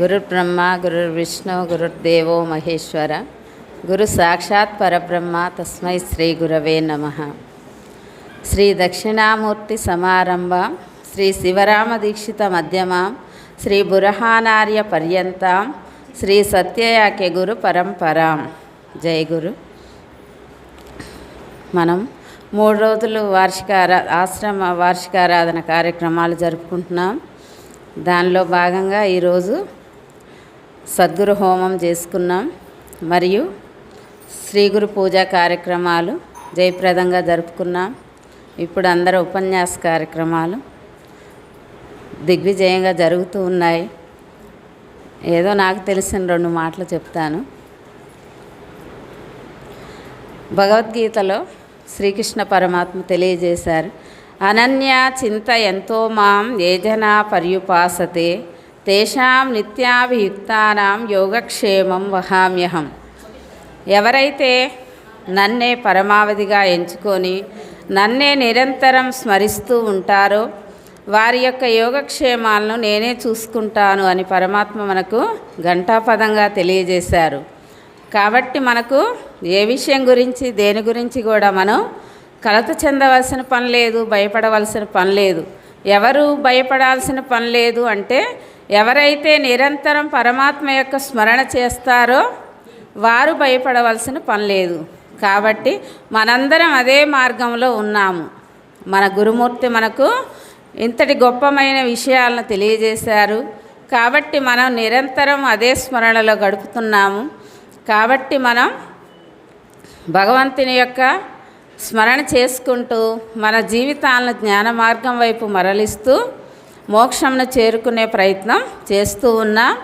గురుర్బ్రహ్మ గురుర్విష్ణు గురుర్దేవో మహేశ్వర. గురు సాక్షాత్ పరబ్రహ్మ తస్మై శ్రీ గురవే నమ. శ్రీ దక్షిణామూర్తి సమారంభ శ్రీ శివరామ దీక్షిత మధ్యమాం శ్రీ బురహానార్య పర్యంతం శ్రీ సత్యయాఖ్య గురు పరంపరాం. జై గురు. మనం మూడు రోజులు వార్షిక ఆశ్రమ వార్షికారాధన కార్యక్రమాలు జరుపుకుంటున్నాం. దానిలో భాగంగా ఈరోజు సద్గురు హోమం చేసుకున్నాం. మరియు శ్రీ గురు పూజా కార్యక్రమాలు జయప్రదంగా జరుపుకున్నాం. ఇప్పుడు అందరూ ఉపన్యాస కార్యక్రమాలు దిగ్విజయంగా జరుగుతూ ఉన్నాయి. ఏదో నాకు తెలిసిన రెండు మాటలు చెప్తాను. భగవద్గీతలో శ్రీకృష్ణ పరమాత్మ తెలియజేశారు. అనన్య చింత ఎంతో మాం ఏజనా పర్యుపాసతే తేషాం నిత్యాభియుక్తానాం యోగక్షేమం వహామ్యహం. ఎవరైతే నన్నే పరమావధిగా ఎంచుకొని నన్నే నిరంతరం స్మరిస్తూ ఉంటారో వారి యొక్క యోగక్షేమాలను నేనే చూసుకుంటాను అని పరమాత్మ మనకు ఘంటాపదంగా తెలియజేశారు. కాబట్టి మనకు ఏ విషయం గురించి దేని గురించి కూడా మనం కలత చెందవలసిన పని లేదు భయపడవలసిన పని లేదు. ఎవరు భయపడాల్సిన పని లేదు అంటే ఎవరైతే నిరంతరం పరమాత్మ యొక్క స్మరణ చేస్తారో వారు భయపడవలసిన పని లేదు. కాబట్టి మనందరం అదే మార్గంలో ఉన్నాము. మన గురుమూర్తి మనకు ఇంతటి గొప్పమైన విషయాలను తెలియజేశారు. కాబట్టి మనం నిరంతరం అదే స్మరణలో గడుపుతున్నాము. కాబట్టి మనం భగవంతుని యొక్క స్మరణ చేసుకుంటూ మన జీవితాలను జ్ఞాన మార్గం వైపు మరలిస్తూ మోక్షంను చేరుకునే ప్రయత్నం చేస్తూ ఉన్నా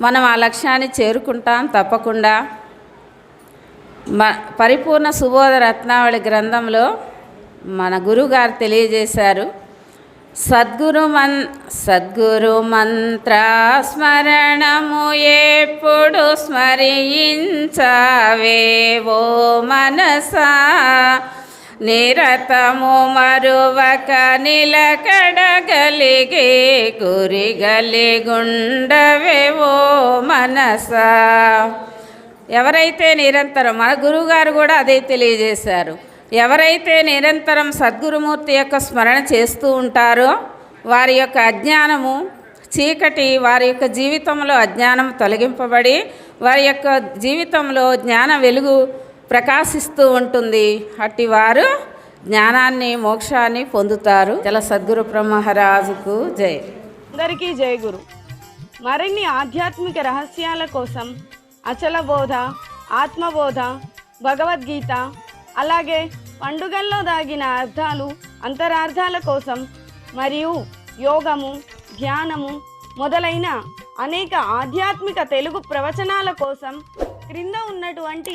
మనం ఆ లక్ష్యాన్ని చేరుకుంటాం తప్పకుండా. మ పరిపూర్ణ సుబోధ రత్నావళి గ్రంథంలో మన గురువుగారు తెలియజేశారు. సద్గురు మన్ సద్గురు మంత్ర స్మరణము ఎప్పుడు స్మరించవేవో మనసా నిరతము మరువక నిలకడగలిగే గురిగలిగుండవేవో మనసా. ఎవరైతే నిరంతరం మన గురువుగారు కూడా అదే తెలియజేశారు. ఎవరైతే నిరంతరం సద్గురుమూర్తి యొక్క స్మరణ చేస్తూ ఉంటారో వారి యొక్క అజ్ఞానము చీకటి వారి యొక్క జీవితంలో అజ్ఞానం తొలగింపబడి వారి యొక్క జీవితంలో జ్ఞాన వెలుగు ప్రకాశిస్తూ ఉంటుంది. అట్టి వారు జ్ఞానాన్ని మోక్షాన్ని పొందుతారు. జల సద్గురు బ్రహ్మహరాజుకు జై. అందరికీ జై గురు. మరిన్ని ఆధ్యాత్మిక రహస్యాల కోసం అచల బోధ ఆత్మబోధ భగవద్గీత అలాగే పండుగల్లో దాగిన అర్థాలు అంతరార్థాల కోసం మరియు యోగము ధ్యానము మొదలైన అనేక ఆధ్యాత్మిక తెలుగు ప్రవచనాల కోసం క్రింద ఉన్నటువంటి